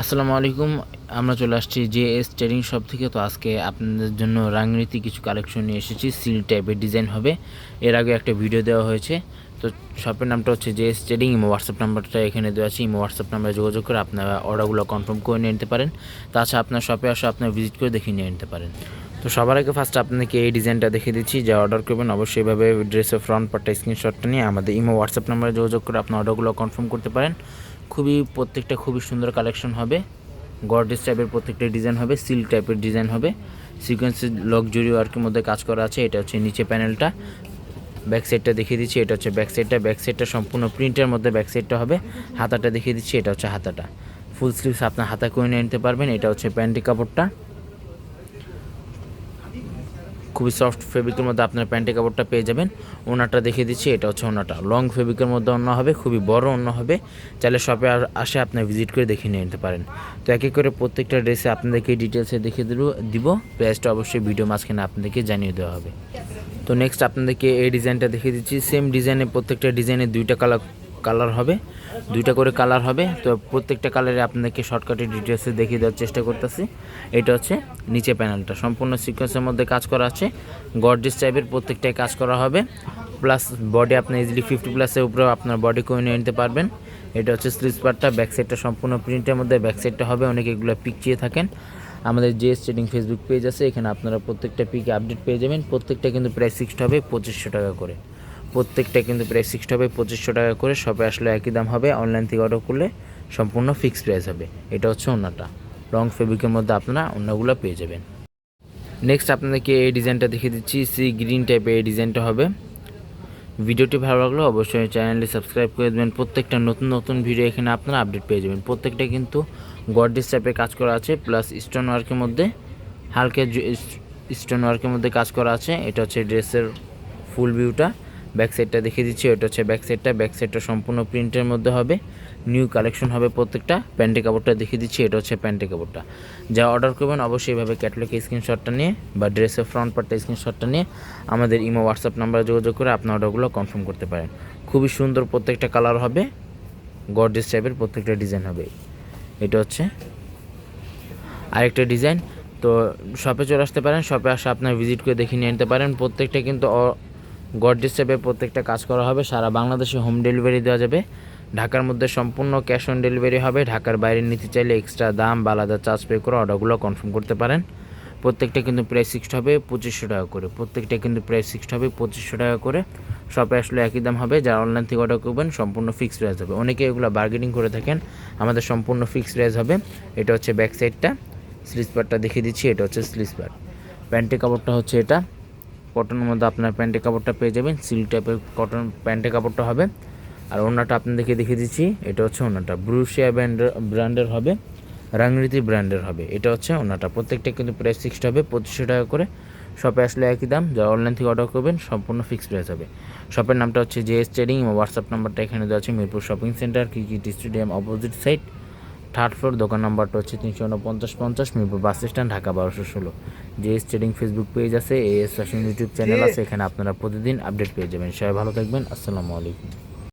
আসসালামু আলাইকুম, আমরা চলে আসছি জে এস ট্রেডিং শপ থেকে। তো আজকে আপনাদের জন্য রাংরীতি কিছু কালেকশন নিয়ে এসেছি। সিল টাইপের ডিজাইন হবে। এর আগে একটা ভিডিও দেওয়া হয়েছে। তো শপের নামটা হচ্ছে J S trading imo WhatsApp নাম্বারটা এখানে দেওয়া আছে। ইমো হোয়াটসঅ্যাপ নাম্বারে যোগাযোগ করে আপনারা অর্ডারগুলো কনফার্ম করে নিয়ে নিতে পারেন। তাছাড়া আপনার শপে আসে, আপনার ভিজিট করে দেখে নিয়ে নিতে পারেন। তো সবার আগে ফার্স্ট আপনাকে এই ডিজাইনটা দেখিয়ে দিচ্ছি। যা অর্ডার করবেন, অবশ্যই এভাবে ড্রেসের ফ্রন্ট পার্টটা স্ক্রিনশটটা নিয়ে আমাদের ইমো হোয়াটসঅ্যাপ নাম্বারে যোগাযোগ করে আপনার অর্ডারগুলো কনফার্ম করতে পারেন। খুবই, প্রত্যেকটা খুবই সুন্দর কালেকশন হবে। গর্ডেস টাইপের প্রত্যেকটা ডিজাইন হবে সিল্ক টাইপের ডিজাইন হবে। সিকোয়েন্সের লকজুরি ওয়ার্কের মধ্যে কাজ করা আছে, এটা হচ্ছে নিচে প্যানেলটা ব্যাক সাইডটা দেখিয়ে দিচ্ছি, এটা হচ্ছে ব্যাক সাইডটা ব্যাক সাইডটা সম্পূর্ণ প্রিন্টের মধ্যে ব্যাক সাইডটা হবে। হাতাটা দেখিয়ে দিচ্ছি, এটা হচ্ছে হাতাটা। ফুল স্লিভস আপনার হাতা করে নিয়ে নিতে পারবেন, এটা হচ্ছে প্যান্টি কাপড়টা। খুবই সফট ফেব্রিকের মধ্যে আপনার প্যান্টি কাপড়টা পেয়ে যাবেন। ওনাটা দেখিয়ে দিচ্ছি, এটা হচ্ছে ওনাটা লং ফেব্রিকের মধ্যে অন্য হবে, খুবই বড় অন্য হবে। চাইলে শপে আর আসে, আপনি ভিজিট করে দেখে নিয়ে নিতে পারেন। তো এক এক করে প্রত্যেকটা ড্রেসে আপনাদেরকে ডিটেলসে দেখিয়ে দেবো দিব। প্রাইসটা অবশ্যই ভিডিও মাঝখানে আপনাদেরকে জানিয়ে দেওয়া হবে। তো নেক্সট আপনাদেরকে এই ডিজাইনটা দেখিয়ে দিচ্ছি। সেম ডিজাইনে প্রত্যেকটা ডিজাইনে দুইটা কালার কালার হবে, দুইটা করে কালার হবে। তো প্রত্যেকটা কালারে আপনাদেরকে শর্টকাটে ডিটেলসে দেখিয়ে দেওয়ার চেষ্টা করতেছি। এটা হচ্ছে নিচে প্যানেলটা সম্পূর্ণ সিকোয়েন্সের মধ্যে কাজ করা আছে। গর্জিস টাইপের প্রত্যেকটাই কাজ করা হবে। প্লাস বডি আপনি ইজিলি ফিফটি প্লাসের উপরেও আপনার বডি করে নিয়ে নিতে পারবেন। এটা হচ্ছে স্লিজ পার্টটা ব্যাক সাইডটা সম্পূর্ণ প্রিন্টের মধ্যে ব্যাক সাইডটা হবে। অনেকে এগুলো পিক চেয়ে থাকেন। আমাদের যে ট্রেডিং ফেসবুক পেজ আছে, এখানে আপনারা প্রত্যেকটা পিকে আপডেট পেয়ে যাবেন। প্রত্যেকটা কিন্তু প্রায় সিক্সড হবে পঁচিশশো টাকা করে। প্রত্যেকটা কিন্তু প্রায় সিক্সড হবে, পঁচিশশো টাকা করে শপে আসলে একই দাম হবে। অনলাইন থেকে অর্ডার করলে সম্পূর্ণ ফিক্সড প্রাইস হবে। এটা হচ্ছে অন্যটা। রং ফেব্রিকের মধ্যে আপনারা অন্যগুলো পেয়ে যাবেন। নেক্সট আপনাদেরকে এই ডিজাইনটা দেখিয়ে দিচ্ছি। সি গ্রিন টাইপের এই ডিজাইনটা হবে। ভিডিওটি ভালো লাগলে অবশ্যই চ্যানেলটি সাবস্ক্রাইব করে দেবেন। প্রত্যেকটা নতুন নতুন ভিডিও এখানে আপনারা আপডেট পেয়ে যাবেন। প্রত্যেকটা কিন্তু গডেস টাইপের কাজ করা আছে প্লাস স্টোন ওয়ার্কের মধ্যে হালকা স্টোন ওয়ার্কের মধ্যে কাজ করা আছে। এটা হচ্ছে ড্রেসের ফুল ভিউটা ব্যাক সাইডটা দেখিয়ে দিচ্ছি, এটা হচ্ছে ব্যাক সাইডটা। ব্যাক সাইডটা সম্পূর্ণ প্রিন্টের মধ্যে হবে। নিউ কালেকশন হবে প্রত্যেকটা। প্যান্টে কাপড়টা দেখিয়ে দিচ্ছি, এটা হচ্ছে প্যান্টে কাপড়টা। যা অর্ডার করবেন অবশ্যই এভাবে ক্যাটলগে স্ক্রিনশটটা নিয়ে বা ড্রেসের ফ্রন্ট পার্টটা স্ক্রিনশটটা নিয়ে আমাদের ইমো, হোয়াটসঅ্যাপ নাম্বারে যোগাযোগ করে আপনার অর্ডারগুলো কনফার্ম করতে পারেন। খুবই সুন্দর প্রত্যেকটা কালার হবে গর্জেস টাইপের প্রত্যেকটা ডিজাইন হবে। এটা হচ্ছে আরেকটা ডিজাইন। তো শপে চলে আসতে পারেন শপে আসে আপনার ভিজিট করে দেখে নিয়ে নিতে পারেন। প্রত্যেকটা কিন্তু গডরেজ টাইপের প্রত্যেকটা কাজ করা হবে। সারা বাংলাদেশে হোম ডেলিভারি দেওয়া যাবে। ঢাকার মধ্যে সম্পূর্ণ ক্যাশ অন ডেলিভারি হবে। ঢাকার বাইরে নিতে চাইলে এক্সট্রা দাম বা আলাদা চার্জ পে করে অর্ডারগুলো কনফার্ম করতে পারেন। প্রত্যেকটা কিন্তু প্রাইস ফিক্সড হবে পঁচিশশো টাকা করে। প্রত্যেকটা কিন্তু প্রাইস ফিক্সড হবে পঁচিশশো টাকা করে। শপে আসলে একই দাম হবে। যারা অনলাইন থেকে অর্ডার করবেন, সম্পূর্ণ ফিক্সড প্রাইস হবে। অনেকে এগুলো বার্গেনিং করে থাকেন। আমাদের সম্পূর্ণ ফিক্সড প্রাইস হবে। এটা হচ্ছে ব্যাক সাইডটা স্লিজ পার্টটা দেখিয়ে দিচ্ছি। এটা হচ্ছে স্লিজ পার্ট প্যান্টের কাপড়টা হচ্ছে এটা। কটনের মধ্যে আপনার প্যান্টের কাপড়টা পেয়ে যাবেন সিল টাইপের কটন প্যান্টের কাপড়টা হবে। আর ওনাটা আপনাদেরকে দেখিয়ে দিচ্ছি, এটা হচ্ছে ওনাটা ব্রুশিয়া ব্র্যান্ডের ব্র্যান্ডের হবে রাংরীতি ব্র্যান্ডের হবে। এটা হচ্ছে ওনাটা প্রত্যেকটা কিন্তু প্রাইস ফিক্সড হবে, পঁচিশশো টাকা করে। শপে আসলে একই দাম, যারা অনলাইন থেকে অর্ডার করবেন, সম্পূর্ণ ফিক্সড প্রাইস হবে। শপের নামটা হচ্ছে জে এস ট্রেডিং এবং হোয়াটসঅ্যাপ নাম্বারটা এখানে দেওয়া আছে, Mirpur shopping centre cricket stadium opposite side third floor দোকান নাম্বারটা হচ্ছে তিনশো উনপঞ্চাশ পঞ্চাশ মিরপুর বাস স্ট্যান্ড ঢাকা বারোশো ষোলো। যে ট্রেডিং ফেসবুক পেজ আছে এস ফ্যাশন ইউটিউব চ্যানেল আছে এখানে আপনারা প্রতিদিন আপডেট পেয়ে যাবেন। সবাই ভালো থাকবেন আসসালামু আলাইকুম।